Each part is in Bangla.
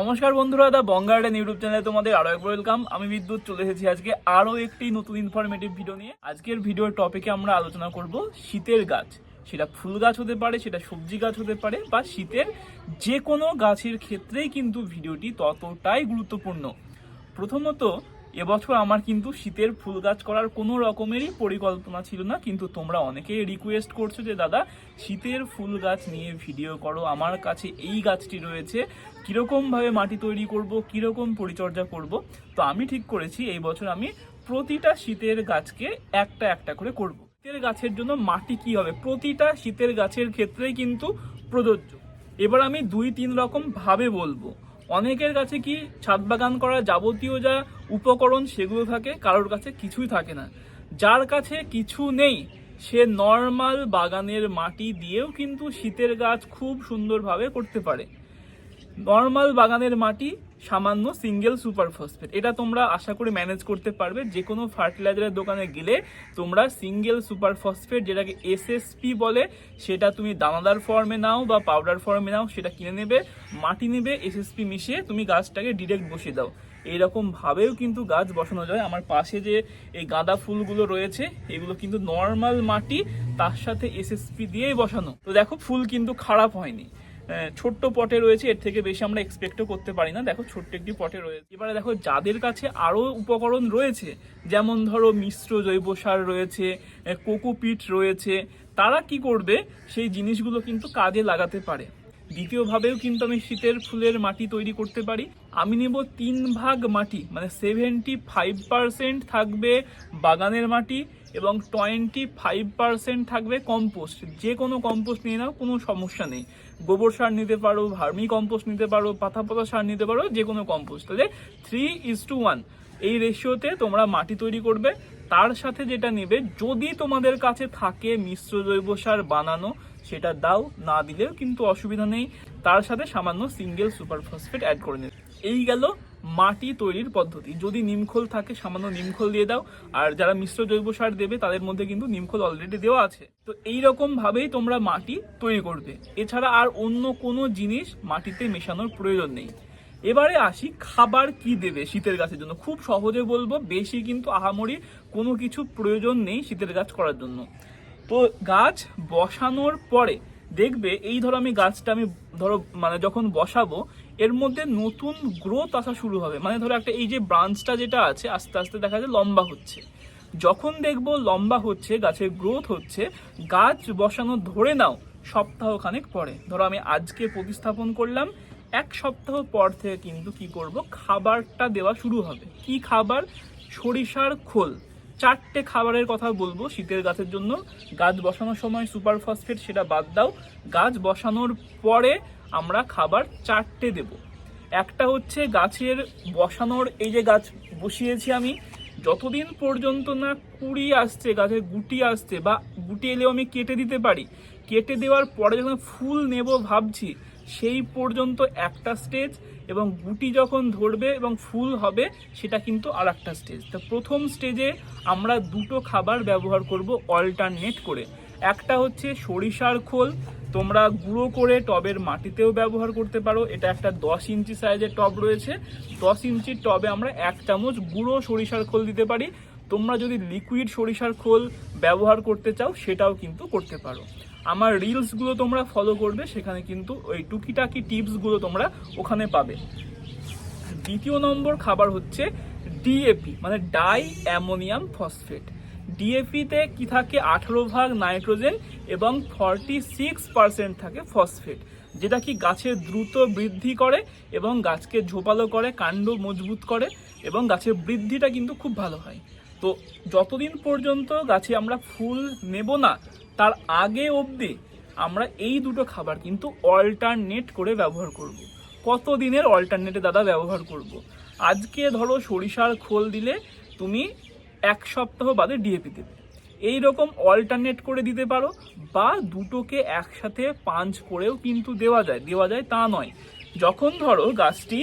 নমস্কার বন্ধুরা, দা বঙ্গার্ডেন ইউটিউব চ্যানেলে তোমাদের আরও একবার ওয়েলকাম আমি বিদ্যুৎ, চলে এসেছি আজকে আরও একটি নতুন ইনফরমেটিভ ভিডিও নিয়ে। আজকের ভিডিওর টপিকে আমরা আলোচনা করব শীতের গাছ। সেটা ফুল গাছ হতে পারে, সেটা সবজি গাছ হতে পারে, বা শীতের যে কোনো গাছের ক্ষেত্রেই কিন্তু ভিডিওটি ততটাই গুরুত্বপূর্ণ। প্রথমত এবছর আমার কিন্তু শীতের ফুল গাছ করার কোনো রকমেরই পরিকল্পনা ছিল না, কিন্তু তোমরা অনেকেই রিকোয়েস্ট করছ যে, দাদা, শীতের ফুল গাছ নিয়ে ভিডিও করো। আমার কাছে এই গাছটি রয়েছে। কীরকমভাবে মাটি তৈরি করব, কীরকম পরিচর্যা করব? তো আমি ঠিক করেছি, এই বছর আমি প্রতিটা শীতের গাছকে একটা একটা করে করব। শীতের গাছের জন্য মাটি কি হবে? প্রতিটা শীতের গাছের ক্ষেত্রেই কিন্তু প্রযোজ্য। এবার আমি দুই তিন রকম ভাবে বলব। অনেকের কাছে কি ছাদ বাগান করা যাবতীয় যা উপকরণ সেগুলো থাকে, কারোর কাছে কিছুই থাকে না। যার কাছে কিছু নেই, সে নর্মাল বাগানের মাটি দিয়েও কিন্তু শীতের গাছ খুব সুন্দরভাবে করতে পারে। নর্মাল বাগানের মাটি সামান্য সিঙ্গেল সুপার ফসফেট এটা তোমরা আশা করি ম্যানেজ করতে পারবে। যে কোনো ফার্টিলাইজারের দোকানে গেলে তোমরা সিঙ্গেল সুপার ফসফেট যেটাকে এসএসপি বলে, সেটা তুমি দানাদার ফর্মে নাও বা পাউডার ফর্মে নাও, সেটা কিনে নেবে, মাটি নেবে এসএসপি মিশিয়ে তুমি গাছটাকে ডিরেক্ট বসিয়ে দাও। এইরকম ভাবেও কিন্তু গাছ বসানো যায়। আমার পাশে যে এই গাঁদা ফুলগুলো রয়েছে, এগুলো কিন্তু নর্মাল মাটি, তার সাথে এসএসপি দিয়েই বসানো। তো দেখো, ফুল কিন্তু খারাপ হয়নি। ছোট্ট পটে রয়েছে, এর থেকে বেশি আমরা এক্সপেক্টও করতে পারি না। দেখো, ছোট্ট একটি পটে রয়েছে। এবারে দেখো, যাদের কাছে আরও উপকরণ রয়েছে, যেমন ধরো মিশ্র জৈব সার রয়েছে কোকোপিট রয়েছে, তারা কি করবে? সেই জিনিসগুলো কিন্তু কাজে লাগাতে পারে। দ্বিতীয়ভাবেও কিন্তু আমি শীতের ফুলের মাটি তৈরি করতে পারি। আমি নেব তিন ভাগ মাটি মানে সেভেন্টি ফাইভ পার্সেন্ট থাকবে বাগানের মাটি এবং টোয়েন্টি ফাইভ পার্সেন্ট থাকবে কম্পোস্ট যে কোনো কম্পোস্ট নিয়ে নাও, কোনো সমস্যা নেই। গোবর সার নিতে পারো, ভার্মি কম্পোস্ট নিতে পারো, পাতা পাতা সার নিতে পারো, যে কোনো কম্পোস্ট তাহলে থ্রি ইজ টু ওয়ান এই রেশিওতে তোমরা মাটি তৈরি করবে। তার সাথে যেটা নেবে, যদি তোমাদের কাছে থাকে মিশ্র জৈব সার বানানো সেটা দাও, না দিলেও কিন্তু অসুবিধা নেই। তার সাথে সামান্য সিঙ্গেল সুপার ফসফেট অ্যাড করে নেবে এই গেল মাটি তৈরির পদ্ধতি। যদি নিমখোল থাকে, সামান্য নিমখোল দিয়ে দাও। আর যারা মিশ্র জৈব সার দেবে, তাদের মধ্যে কিন্তু নিমখোল অলরেডি দেওয়া আছে। তো এই ভাবেই তোমরা মাটি তৈরি করবে। এছাড়া আর অন্য কোনো জিনিস মাটিতে মেশানোর প্রয়োজন নেই। এবারে আসি খাবার কি দেবে শীতের গাছের জন্য। খুব সহজে বলব, বেশি কিন্তু আহামরি কোনো কিছু প্রয়োজন নেই শীতের গাছ করার জন্য। তো গাছ বসানোর পরে দেখবে, এই ধরো আমি গাছটা আমি, ধরো মানে যখন বসাবো, এর মধ্যে নতুন গ্রোথ আসা শুরু হবে। মানে ধরো একটা এই যে ব্রাঞ্চটা যেটা আছে, আস্তে আস্তে দেখা যায় লম্বা হচ্ছে। যখন দেখব লম্বা হচ্ছে, গাছের গ্রোথ হচ্ছে, গাছ বসানো ধরে নাও সপ্তাহ খানেক পরে। ধরো আমি আজকে প্রতিস্থাপন করলাম, এক সপ্তাহ পর থেকে কিন্তু কি করব? খাবারটা দেওয়া শুরু হবে। কি খাবার? সরিষার খোল। চারটে খাবারের কথা বলব শীতের গাছের জন্য। গাছ বসানোর সময় সুপার ফসফেট সেটা বাদ দাও। গাছ বসানোর পরে আমরা খাবার চারটে দেব। একটা হচ্ছে গাছের বসানোর এই যে গাছ বসিয়েছি আমি, যতদিন পর্যন্ত না কুড়ি আসছে, গাছের গুটি আসছে বা গুটি এলেও আমি কেটে দিতে পারি, কেটে দেওয়ার পরে যখন ফুল নেব ভাবছি সেই পর্যন্ত একটা স্টেজ এবং গুটি যখন ধরবে এবং ফুল হবে, সেটা কিন্তু আর একটা স্টেজ তো প্রথম স্টেজে আমরা দুটো খাবার ব্যবহার করব অল্টারনেট করে। একটা হচ্ছে সরিষার খোল, তোমরা গুঁড়ো করে টবের মাটিতেও ব্যবহার করতে পারো। এটা একটা দশ ইঞ্চি সাইজের টব রয়েছে। দশ ইঞ্চির টবে আমরা এক চামচ গুঁড়ো সরিষার খোল দিতে পারি। তোমরা যদি লিকুইড সরিষার খোল ব্যবহার করতে চাও, সেটাও কিন্তু করতে পারো। আমার রিলসগুলো তোমরা ফলো করবে, সেখানে কিন্তু ওই টুকিটাকি টিপসগুলো তোমরা ওখানে পাবে। দ্বিতীয় নম্বর খাবার হচ্ছে ডিএপি মানে ডাই অ্যামোনিয়াম ফসফেট ডিএপিতে কি থাকে? আঠারো ভাগ নাইট্রোজেন এবং ফর্টি সিক্স পার্সেন্ট থাকে ফসফেট যেটা কি গাছের দ্রুত বৃদ্ধি করে এবং গাছকে ঝোপালো করে, কাণ্ড মজবুত করে এবং গাছের বৃদ্ধিটা কিন্তু খুব ভালো হয়। তো যতদিন পর্যন্ত গাছে আমরা ফুল নেব না, তার আগে অবধি আমরা এই দুটো খাবার কিন্তু অল্টারনেট করে ব্যবহার করব। কত দিনের অল্টারনেটে দাদা ব্যবহার করব। আজকে ধরো সরিষার খোল দিলে তুমি এক সপ্তাহ বাদে ডিএপি দেবে এই রকম অল্টারনেট করে দিতে পারো বা দুটোকে একসাথে পাঞ্চ করেও কিন্তু দেওয়া যায় দেওয়া যায় তা নয় যখন ধরো গাছটি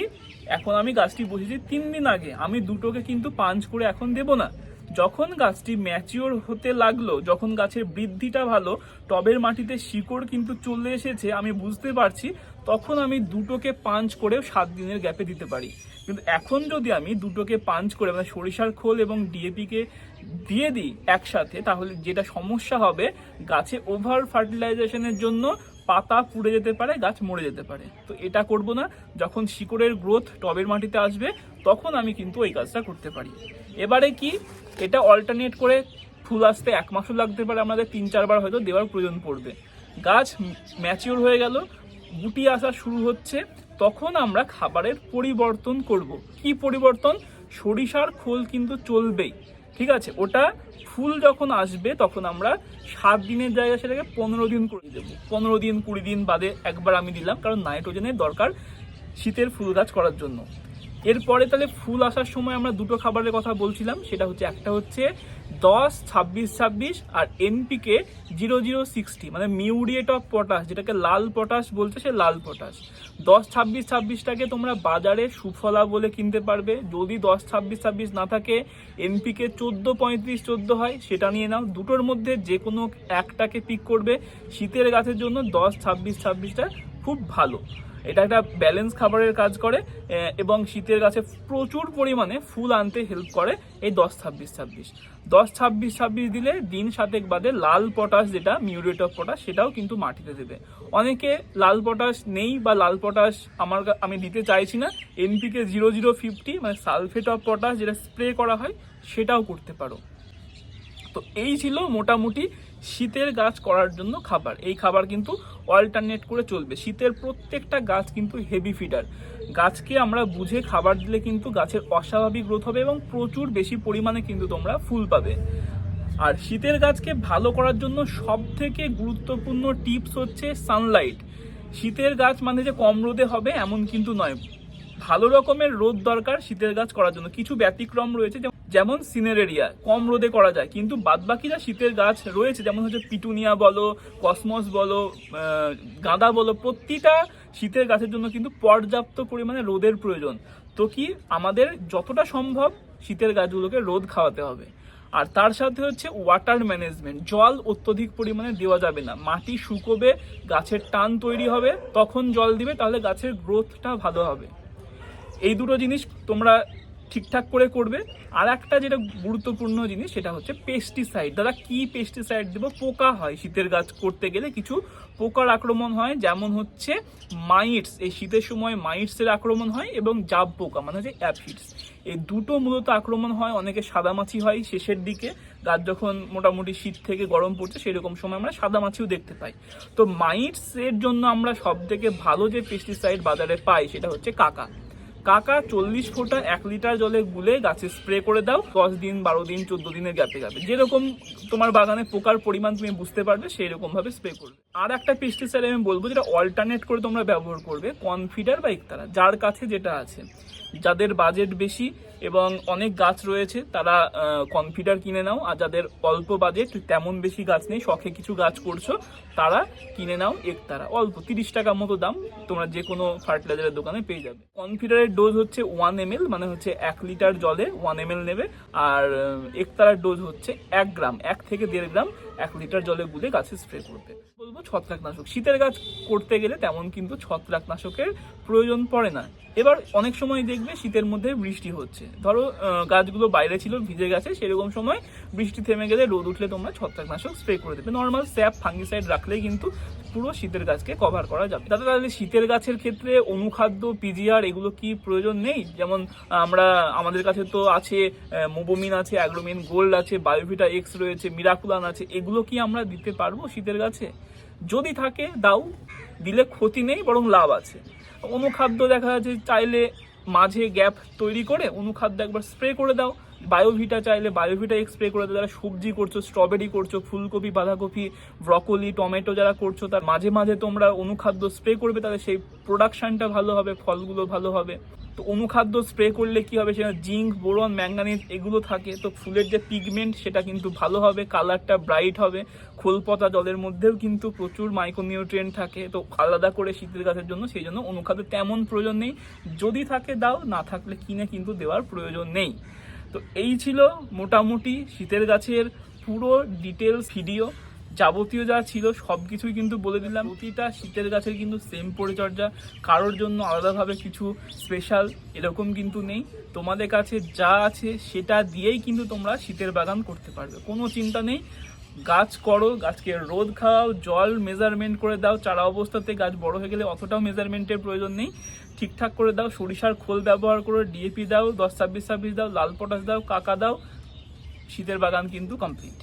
এখন আমি গাছটি বসেছি তিন দিন আগে। আমি দুটোকে কিন্তু পাঞ্চ করে এখন দেব না। যখন গাছটি ম্যাচিওর হতে লাগল, যখন গাছের বৃদ্ধিটা ভালো, টবের মাটিতে শিকড় কিন্তু চলে এসেছে, আমি বুঝতে পারছি, তখন আমি দুটোকে পাঞ্চ করে সাত দিনের গ্যাপে দিতে পারি। কিন্তু এখন যদি আমি দুটোকে পাঞ্চ করে মানে সরিষার খোল এবং ডিএপিকে দিয়ে দিই একসাথে, তাহলে যেটা সমস্যা হবে, গাছে ওভার ফার্টিলাইজেশনের জন্য পাতা পুড়ে যেতে পারে, গাছ মরে যেতে পারে। তো এটা করব না। যখন শিকড়ের গ্রোথ টবের মাটিতে আসবে, তখন আমি কিন্তু ওই কাজটা করতে পারি। এবারে কি? এটা অল্টারনেট করে ফুল আসতে এক মাসও লাগতে পারে। আমাদের তিন চারবার হয়তো দেওয়ার প্রয়োজন পড়বে। গাছ ম্যাচিওর হয়ে গেল, গুটি আসা শুরু হচ্ছে, তখন আমরা খাবারের পরিবর্তন করব। কি পরিবর্তন? সরিষার খোল কিন্তু চলবেই। ঠিক আছে, ওটা ফুল যখন আসবে, তখন আমরা সাত দিনের জায়গায় সেটাকে পনেরো দিন করে দেবো। পনেরো দিন, কুড়ি দিন বাদে একবার আমি দিলাম, কারণ নাইট্রোজেনের দরকার শীতের ফুল গাছ করার জন্য। এরপরে তাহলে ফুল আসার সময় আমরা দুটো খাবারের কথা বলছিলাম, সেটা হচ্ছে একটা হচ্ছে দশ, ছাব্বিশ ছাব্বিশ আর এনপিকে জিরো জিরো সিক্সটি মানে মিউরিয়েট অফ পটাশ, যেটাকে লাল পটাশ বলছে সে লাল পটাশ। দশ, ছাব্বিশ, ছাব্বিশটাকে তোমরা বাজারে সুফলা বলে কিনতে পারবে। যদি দশ, ছাব্বিশ ছাব্বিশ না থাকে এনপিকে চোদ্দ পঁয়ত্রিশ চোদ্দ হয়, সেটা নিয়ে নাও। দুটোর মধ্যে যে কোনো একটাকে পিক করবে। শীতের গাছের জন্য দশ, ছাব্বিশ, ছাব্বিশটা খুব ভালো। এটা একটা ব্যালেন্স খাবারের কাজ করে এবং শীতের গাছে প্রচুর পরিমাণে ফুল আনতে হেল্প করে এই দশ ছাব্বিশ ছাব্বিশ। দশ ছাব্বিশ ছাব্বিশ দিলে দিন সাতেক বাদে লাল পটাশ যেটা, মিউরেট অফ পটাশ, সেটাও কিন্তু মাটিতে দেবে। অনেকে লাল পটাশ নেই বা লাল পটাশ আমার আমি দিতে চাইছি না, এনপিকে জিরো জিরো ফিফটি মানে সালফেট অফ পটাশ যেটা স্প্রে করা হয়, সেটাও করতে পারো। তো এই ছিল মোটামুটি শীতের গাছ করার জন্য খাবার। এই খাবার কিন্তু অল্টারনেট করে চলবে। শীতের প্রত্যেকটা গাছ কিন্তু হেভি ফিডার গাছকে আমরা বুঝে খাবার দিলে কিন্তু গাছের অস্বাভাবিক গ্রোথ হবে এবং প্রচুর বেশি পরিমাণে কিন্তু তোমরা ফুল পাবে। আর শীতের গাছকে ভালো করার জন্য সব থেকে গুরুত্বপূর্ণ টিপস হচ্ছে সানলাইট শীতের গাছ মানে যে কম রোদে হবে এমন কিন্তু নয়। ভালো রকমের রোদ দরকার শীতের গাছ করার জন্য। কিছু ব্যতিক্রম রয়েছে যেমন- সিনেরেরিয়া, কম রোদে করা যায়, কিন্তু বাদবাকিরা শীতের গাছ রয়েছে, যেমন হচ্ছে পিটুনিয়া বলো, কসমস বলো গাঁদা বলো, প্রতিটা শীতের গাছের জন্য কিন্তু পর্যাপ্ত পরিমাণে রোদের প্রয়োজন। তো কি আমাদের যতটা সম্ভব শীতের গাছগুলোকে রোদ খাওয়াতে হবে। আর তার সাথে হচ্ছে ওয়াটার ম্যানেজমেন্ট জল অত্যধিক পরিমাণে দেওয়া যাবে না। মাটি শুকোবে, গাছের টান তৈরি হবে, তখন জল দিবে, তাহলে গাছের গ্রোথটা ভালো হবে। এই দুটো জিনিস তোমরা ঠিকঠাক করে করবে। আর একটা যেটা গুরুত্বপূর্ণ জিনিস, সেটা হচ্ছে পেস্টিসাইড দাদা, কি পেস্টিসাইড দেবো? পোকা হয় শীতের গাছ করতে গেলে। কিছু পোকার আক্রমণ হয়, যেমন হচ্ছে মাইটস। এই শীতের সময় মাইটসের আক্রমণ হয় এবং জাব পোকা মানে হচ্ছে অ্যাফিডস এই দুটো মূলত আক্রমণ হয়, অনেকে সাদামাছি হয় শেষের দিকে। গাছ যখন মোটামুটি শীত থেকে গরম পড়ছে, সেরকম সময় আমরা সাদামাছিও দেখতে পাই। তো মাইটস এর জন্য আমরা সব থেকে ভালো যে পেস্টিসাইড বাজারে পাই, সেটা হচ্ছে কাকা। কাকা, চল্লিশ ফোঁটা এক লিটার জলে গুলে গাছে স্প্রে করে দাও। দশ দিন, বারো দিন, চোদ্দ দিনের গ্যাপে গ্যাপে যেরকম তোমার বাগানে পোকার পরিমাণ তুমি বুঝতে পারবে সেই রকম ভাবে স্প্রে করবে। আর একটা পেস্টিসাইড আমি বলব, যেটা অল্টারনেট করে তোমরা ব্যবহার করবে কনফিডার বা ইকতারা যার কাছে যেটা আছে, যাদের বাজেট বেশি এবং অনেক গাছ রয়েছে, তারা কনফিডার কিনে নাও। আর যাদের অল্প বাজেট তেমন বেশি গাছ নেই, শখে কিছু গাছ করছ, তারা কিনে নাও একতারা অল্প, তিরিশ টাকা মতো দাম, তোমরা যে কোনো ফার্টিলাইজারের দোকানে পেয়ে যাবে। কনফিডারের ডোজ হচ্ছে ওয়ান এম মানে হচ্ছে এক লিটার জলে ওয়ান এম নেবে। আর একতারার ডোজ হচ্ছে এক গ্রাম, এক থেকে দেড় গ্রাম এক লিটার জলে গুলে গাছে স্প্রে করবে। বলব ছত্রাকনাশক। শীতের গাছ করতে গেলে তেমন কিন্তু ছত্রাকনাশকের প্রয়োজন পড়ে না। এবার অনেক সময় দেখবে শীতের মধ্যে বৃষ্টি হচ্ছে। ধরো গাছগুলো বাইরে ছিল, ভিজে গেছে, সেরকম সময় বৃষ্টি থেমে গেলে রোদ উঠলে তোমরা ছত্রাকনাশক স্প্রে করে দেবে। নর্মাল স্যাপ ফাঙ্গিসাইড রাখলেই কিন্তু পুরো শীতের গাছকে কভার করা যাবে। তাতে তাহলে শীতের গাছের ক্ষেত্রে অনুখাদ্য পিজিআর এগুলো কি প্রয়োজন নেই? যেমন, আমরা, আমাদের কাছে তো আছে মোবোমিন আছে অ্যাগ্রোমিন গোল্ড আছে বায়োভিটা এক্স রয়েছে মিরাকুলান আছে। এগুলো কি আমরা দিতে পারব শীতের গাছে? যদি থাকে, দাও। দিলে ক্ষতি নেই, বরং লাভ আছে। অনুখাদ্য দেখা যাচ্ছে, চাইলে মাঝে গ্যাপ তৈরি করে অনুখাদ্য একবার স্প্রে করে দাও। বায়োভিটা চাইলে বায়োভিটা স্প্রে করে দাও। যারা সবজি করছ, স্ট্রবেরি করছ, ফুলকপি, বাঁধাকপি, ব্রকলি, টমেটো যারা করছ, তার মাঝে মাঝে তোমরা অনুখাদ্য স্প্রে করবে, তাহলে সেই প্রোডাকশানটা ভালো হবে, ফলগুলো ভালো হবে। তো অনুখাদ্য স্প্রে করলে কি হবে? সেটা জিঙ্ক, বোরন ম্যাঙ্গানিজ এগুলো থাকে। তো ফুলের যে পিগমেন্ট সেটা কিন্তু ভালো হবে কালারটা ব্রাইট হবে। খোলপতা জলের মধ্যেও কিন্তু প্রচুর মাইক্রোনিউট্রিয়েন্ট থাকে। তো আলাদা করে শীতের গাছের জন্য সেই জন্য অনুখাদ্য তেমন প্রয়োজন নেই। যদি থাকে দাও, না থাকলে কিনে কিন্তু দেওয়ার প্রয়োজন নেই। তো এই ছিল মোটামুটি শীতের গাছের পুরো ডিটেলস ভিডিও যাবতীয় যা ছিল সব কিছুই কিন্তু বলে দিলাম। প্রতিটা শীতের গাছের কিন্তু সেম পরিচর্যা। কারোর জন্য আলাদাভাবে কিছু স্পেশাল এরকম কিন্তু নেই। তোমাদের কাছে যা আছে সেটা দিয়েই কিন্তু তোমরা শীতের বাগান করতে পারবে। কোনো চিন্তা নেই। গাছ করো, গাছকে রোদ খাওয়াও, জল মেজারমেন্ট করে দাও। চারা অবস্থাতে গাছ বড় হয়ে গেলে অতটাও মেজারমেন্টের প্রয়োজন নেই। ঠিকঠাক করে দাও। সরিষার খোল ব্যবহার করো ডিএপি দাও, দশ ছাব্বিশ ছাব্বিশ দাও, লাল পটাশ দাও, কাকা দাও। শীতের বাগান কিন্তু কমপ্লিট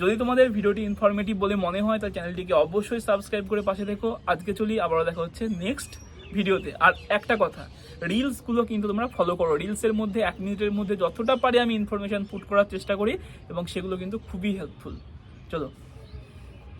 যদি তোমাদের ভিডিওটি ইনফরমেটিভ বলে মনে হয়, তাহলে চ্যানেলটিকে অবশ্যই সাবস্ক্রাইব করে পাশে দেখো আজকে চলি, আবারও দেখা হচ্ছে নেক্সট ভিডিওতে। আর একটা কথা রিলসগুলো কিন্তু তোমরা ফলো করো। রিলসের মধ্যে, এক মিনিটের মধ্যে যতটা পারে আমি ইনফরমেশান পুট করার চেষ্টা করি, এবং সেগুলো কিন্তু খুবই হেল্পফুল চলো।